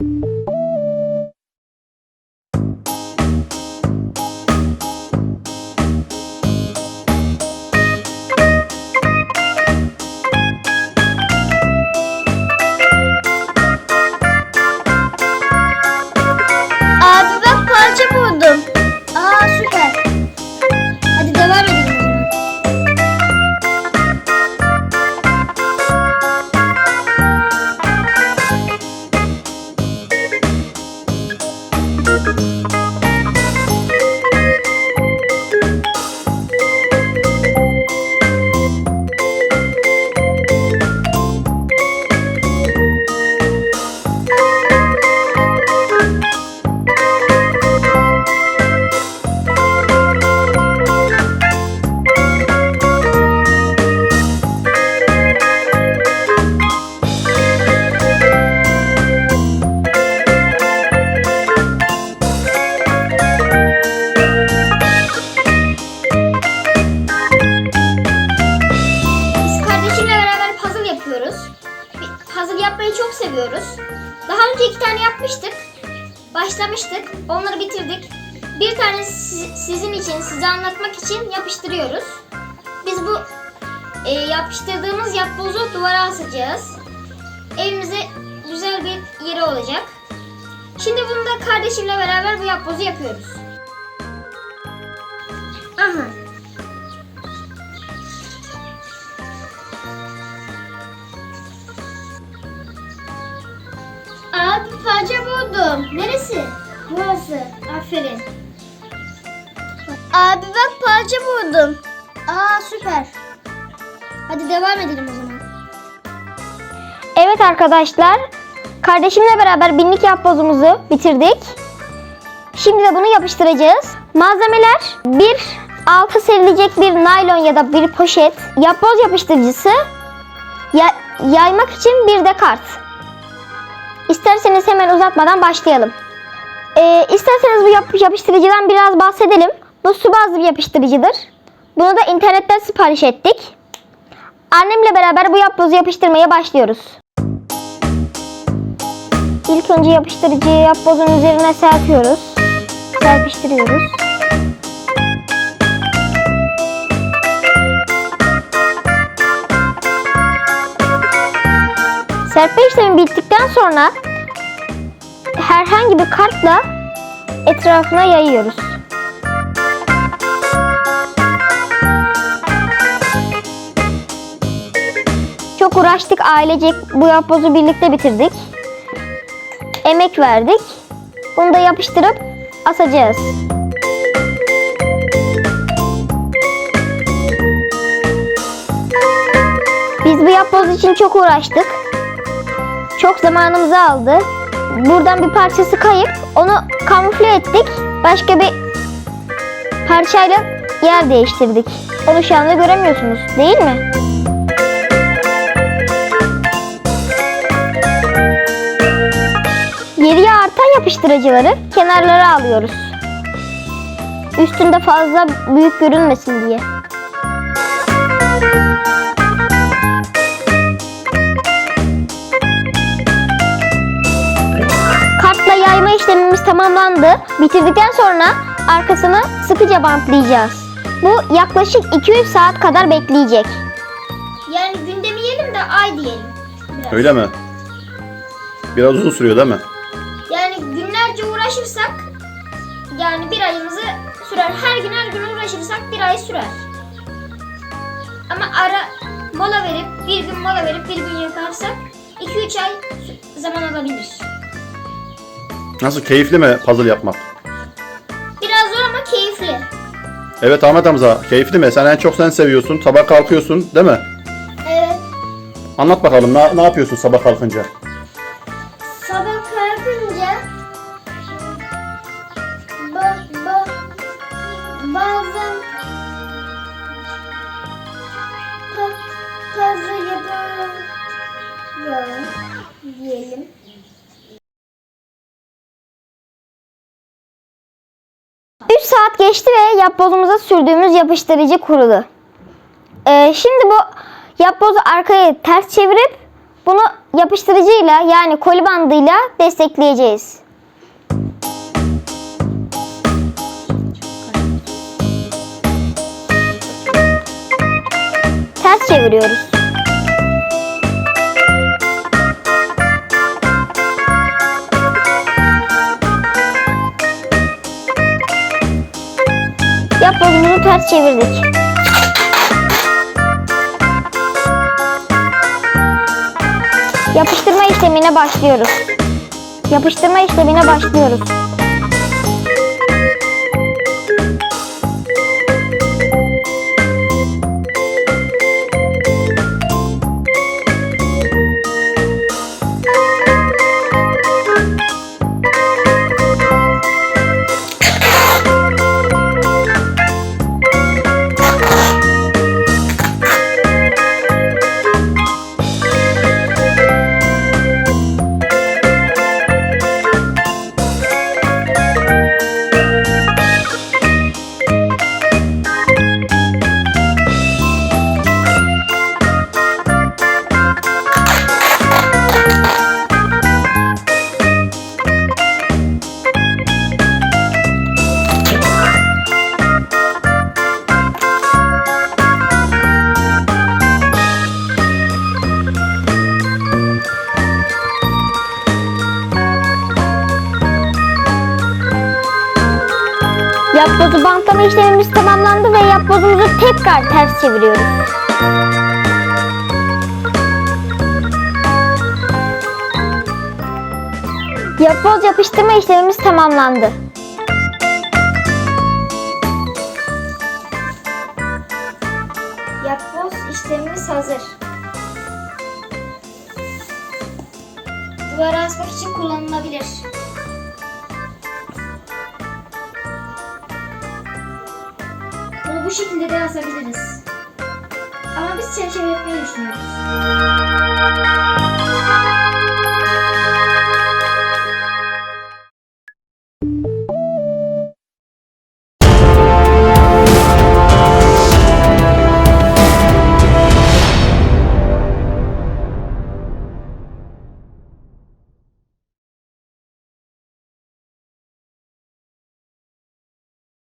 Abi Puzzle yapmayı çok seviyoruz. Daha önce iki tane yapmıştık. Başlamıştık. Onları bitirdik. Bir tane si- sizin için, size anlatmak için yapıştırıyoruz. Biz bu e, yapıştırdığımız yapbozu duvara asacağız. Evimize güzel bir yeri olacak. Şimdi bunu da kardeşimle beraber bu yapbozu yapıyoruz. Aha. Buldum. Neresi? Burası. Aferin. Abi bak parça buldum. Aa süper. Hadi devam edelim o zaman. Evet arkadaşlar, kardeşimle beraber binlik yapbozumuzu bitirdik. Şimdi de bunu yapıştıracağız. Malzemeler bir altı serilecek bir naylon ya da bir poşet, yapboz yapıştırıcısı, ya- yaymak için bir de kart. İsterseniz hemen uzatmadan başlayalım. Ee, isterseniz bu yap- yapıştırıcıdan biraz bahsedelim. Bu su bazlı bir yapıştırıcıdır. Bunu da internetten sipariş ettik. Annemle beraber bu yapbozu yapıştırmaya başlıyoruz. İlk önce yapıştırıcıyı yapbozun üzerine serpiyoruz. Serpiştiriyoruz. Serpme işlemi bittikten sonra herhangi bir kartla etrafına yayıyoruz. Çok uğraştık ailecek bu yapbozu birlikte bitirdik. Emek verdik. Bunu da yapıştırıp asacağız. Biz bu yapboz için çok uğraştık. Çok zamanımızı aldı. Buradan bir parçası kayıp onu kamufle ettik. Başka bir parçayla yer değiştirdik. Onu şu anda göremiyorsunuz değil mi? Geriye artan yapıştırıcıları kenarlara alıyoruz. Üstünde fazla büyük görünmesin diye. Yayma işlemimiz tamamlandı. Bitirdikten sonra arkasını sıkıca bantlayacağız. Bu yaklaşık 200 saat kadar bekleyecek. Yani gün demeyelim de ay diyelim. Biraz. Öyle mi? Biraz uzun sürüyor değil mi? Yani günlerce uğraşırsak yani bir ayımızı sürer. Her gün her gün uğraşırsak bir ay sürer. Ama ara mola verip bir gün mola verip bir gün yaparsak 2-3 ay zaman alabilir. Nasıl keyifli mi puzzle yapmak? Biraz zor ama keyifli. Evet Ahmet Hamza keyifli mi? Sen en çok sen seviyorsun. Sabah kalkıyorsun değil mi? Evet. Anlat bakalım ne, ne yapıyorsun sabah kalkınca? Sabah kalkınca ba, ba, bazen pa, puzzle yapıyorum diyelim. Üç saat geçti ve yapbozumuza sürdüğümüz yapıştırıcı kurudu. Ee, şimdi bu yapbozu arkaya ters çevirip bunu yapıştırıcıyla yani koli bandıyla destekleyeceğiz. Ters çeviriyoruz. Yapbozumuzu ters çevirdik. Yapıştırma işlemine başlıyoruz. Yapıştırma işlemine başlıyoruz. Bantlama işlemimiz tamamlandı ve yapbozumuzu tekrar ters çeviriyoruz. Yapboz yapıştırma işlemimiz tamamlandı. Yapboz işlemimiz hazır. Duvara asmak için kullanılabilir. bu şekilde de yazabiliriz. Ama biz çerçeve yapmayı düşünüyoruz.